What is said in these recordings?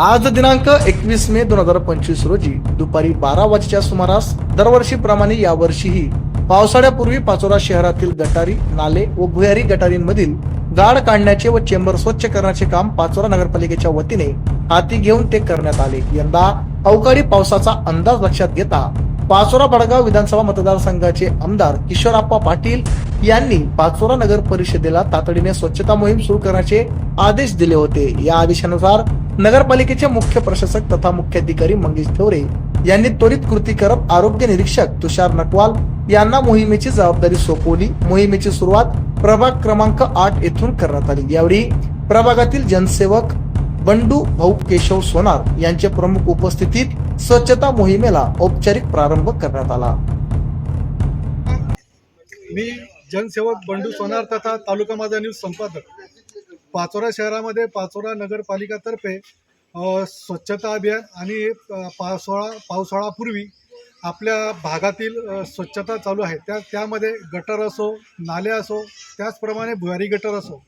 आज दिनांक एकवीस मे दोन हजार पंचवीस रोजी दुपारी बारा वाजेच्या सुमारास दरवर्षीप्रमाणे यावर्षीही पावसाळ्यापूर्वी पाचोरा शहरातील गटारी नाले व भुयारी गटारींमधील गाड काढण्याचे व चेंबर स्वच्छ करण्याचे काम पाचोरा नगरपालिकेच्या वतीने हाती घेऊन ते करण्यात आले. यंदा अवकाळी पावसाचा अंदाज लक्षात घेता पाचोरा बडगाव विधानसभा मतदारसंघाचे आमदार किशोरप्पा पाटील यांनी पाचोरा नगर परिषदेला तातडीने स्वच्छता मोहीम सुरू करण्याचे आदेश दिले होते. या आदेशानुसार नगरपालिकेचे मुख्य प्रशासक तथा मुख्याधिकारी मंगेश थोरे यांनी त्वरित कृती करत आरोग्य निरीक्षक तुषार नटवाल यांना मोहिमेची जबाबदारी सोपवली. मोहिमेची सुरुवात प्रभाग क्रमांक आठ येथून करण्यात आली. यावेळी प्रभागातील जनसेवक बंडू भाऊ केशव सोनार यांच्या प्रमुख उपस्थितीत स्वच्छता मोहिमेला औपचारिक प्रारंभ करण्यात आला. मी जनसेवक बंडू सोनार तथा तालुका माझा न्यूज संपादक. पाचोरा शहरामध्ये पाचोरा नगरपालिकातर्फे स्वच्छता अभियान आणि पावसाळा पावसाळापूर्वी आपल्या भागातील स्वच्छता चालू आहे. त्या त्यामध्ये गटर असो नाले असो त्याचप्रमाणे भुयारी गटर असो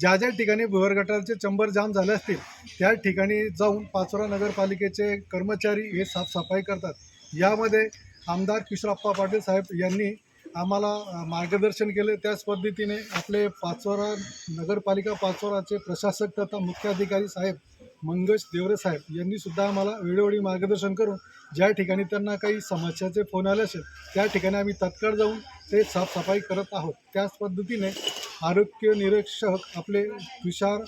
ज्या ज्या ठिकाणी भुयार गटारचे चंबर जाम झाले असतील त्या ठिकाणी जाऊन पाचोरा नगरपालिकेचे कर्मचारी हे साफसफाई करतात. यामध्ये आमदार किशोरप्पा पाटील साहेब यांनी आम्हाला मार्गदर्शन केले. त्याच पद्धतीने आपले पाचोरा नगरपालिका पाचोराचे प्रशासक तथा मुख्याधिकारी साहेब मंगेश देवरे साहेब यांनी सुद्धा आम्हाला वेळोवेळी मार्गदर्शन करून ज्या ठिकाणी त्यांना काही समस्याचे फोन आले असेल त्या ठिकाणी आम्ही तत्काळ जाऊन ते साफसफाई करत आहोत. त्याच पद्धतीने आरोग्य निरीक्षक आपले तुषार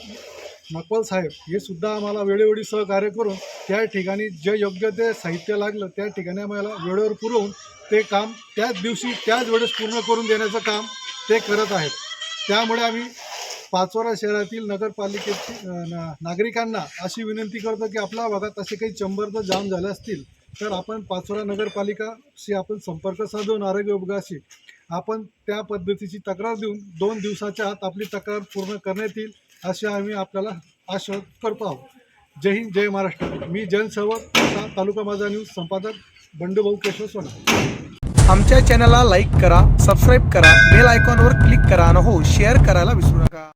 नकवल साहेब हे सुद्धा आम्हाला वेळोवेळी सहकार्य करून त्या ठिकाणी जे योग्य ते साहित्य लागलं त्या ठिकाणी आम्हाला वेळेवर पुरवून ते काम त्याच दिवशी त्याच वेळेस पूर्ण करून देण्याचं काम ते करत आहेत. त्यामुळे आम्ही पाचोरा शहरातील नगरपालिकेची नागरिकांना अशी विनंती करतो की आपल्या भागात असे काही चंबर जर जाम झाले असतील तर आपण पाचोरा नगरपालिकाशी आपण संपर्क साधून आरोग्य विभागाशी आपण त्या पद्धतीची तक्रार देऊन दोन दिवसाच्या आत आपली तक्रार पूर्ण करण्यात येईल. असे आम्ही आपल्याला आश्वास करतो आहोत. जय हिंद जय महाराष्ट्र. मी जनसेवक तालुका माझा न्यूज संपादक बंडूभाऊ केशव सोना. आमच्या चॅनलला लाईक करा सबस्क्राईब करा बेल आयकॉनवर क्लिक करा आणि हो शेअर करायला विसरू नका.